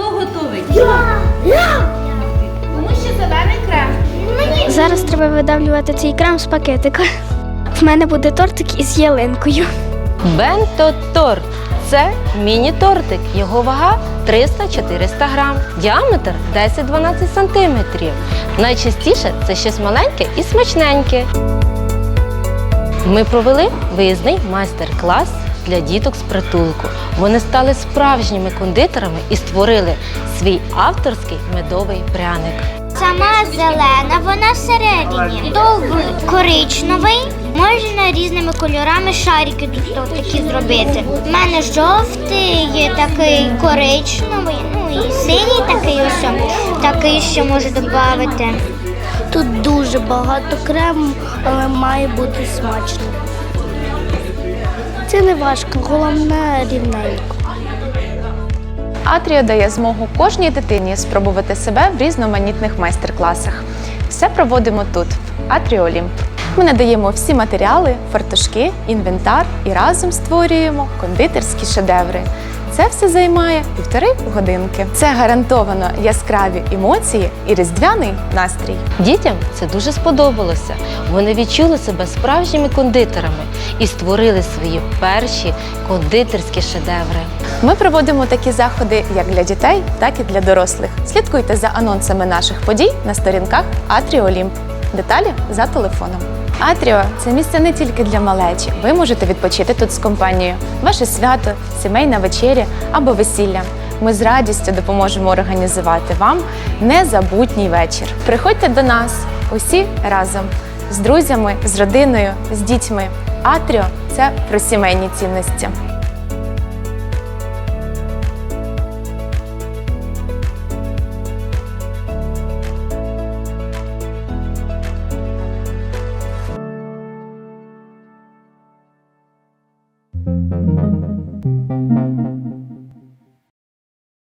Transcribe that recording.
Хто готовий? Тому що зелений крем. Зараз треба видавлювати цей крем з пакетика. В мене буде тортик із ялинкою. Бенто торт це міні-тортик. Його вага 300-400 грам, діаметр 10-12 сантиметрів. Найчастіше це щось маленьке і смачненьке. Ми провели виїзний майстер-клас для діток з притулку. Вони стали справжніми кондитерами і створили свій авторський медовий пряник. Сама зелена, вона всередині. Довбур коричневий. Можна різними кольорами шарики тут такі зробити. У мене жовтий, є такий коричневий, ну і синій такий ось. Такий ще можу додати. Тут дуже багато крему, але має бути смачно. Це не важко, головне рівненько. Атріо дає змогу кожній дитині спробувати себе в різноманітних майстер-класах. Все проводимо тут, в Атріо. Ми надаємо всі матеріали, фартушки, інвентар і разом створюємо кондитерські шедеври. Це все займає півтори годинки. Це гарантовано яскраві емоції і різдвяний настрій. Дітям це дуже сподобалося. Вони відчули себе справжніми кондитерами і створили свої перші кондитерські шедеври. Ми проводимо такі заходи як для дітей, так і для дорослих. Слідкуйте за анонсами наших подій на сторінках Атріо Олімп. Деталі за телефоном. Атріо це місце не тільки для малечі. Ви можете відпочити тут з компанією. Ваше свято, сімейна вечеря або весілля. Ми з радістю допоможемо організувати вам незабутній вечір. Приходьте до нас усі разом з друзями, з родиною, з дітьми. Атріо це про сімейні цінності.